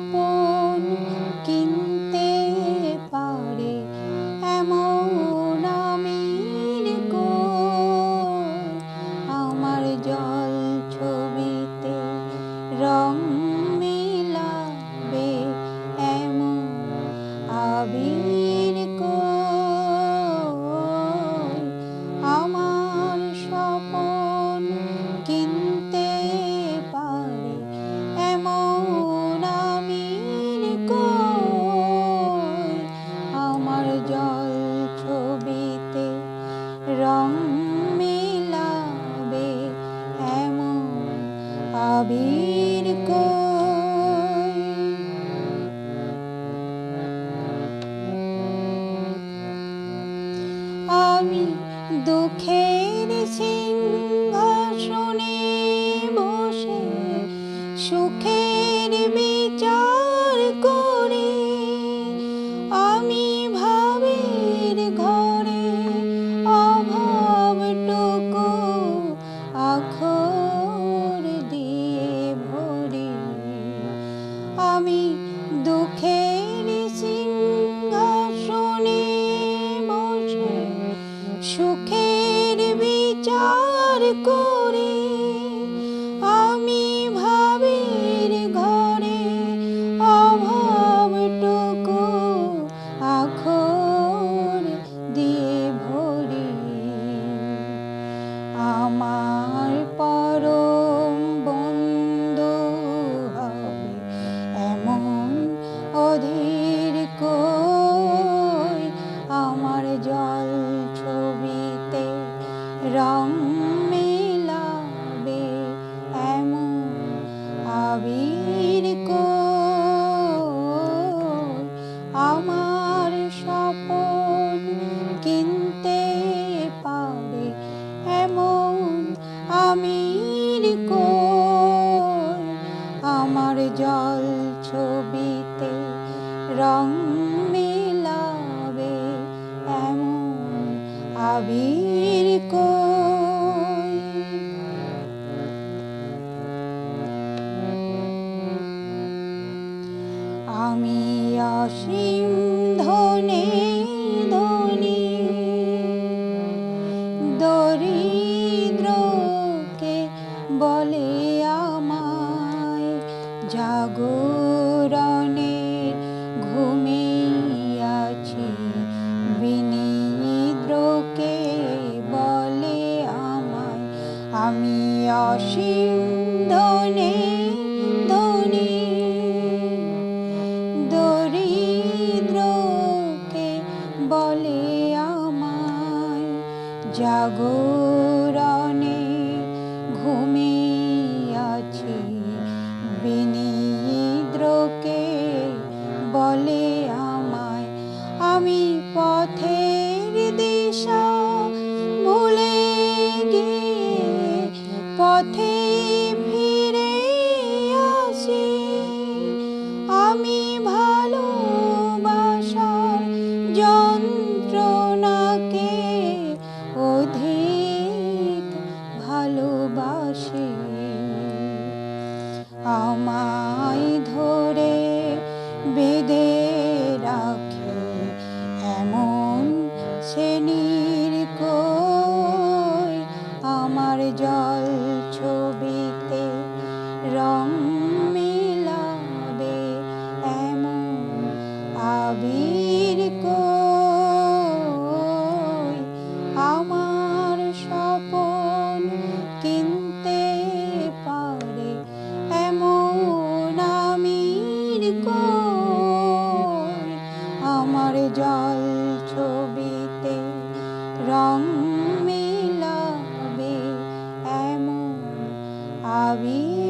স্বপন আবির আমি দুঃখের রং মেলাবে এমন আবির কই আমার স্বপন কিনতে পারে এমন আমির কই আমার জল ছবিতে রং মেলাবে এমন আবির ঘুমিয়াছি। বলে আমায় আমি ধনে দরিদ্রকে বলে আমায় জাগরণে ঘুমিয়াছি বলে আমায়, আমি পথের দিশা ভুলে গিয়ে পথে ফিরে আসি। আমি ভালোবাসার যন্ত্রণাকে অধিক ভালোবাসি। আমায় ধরে জল ছবিতে রং মিলাবে এমন আবির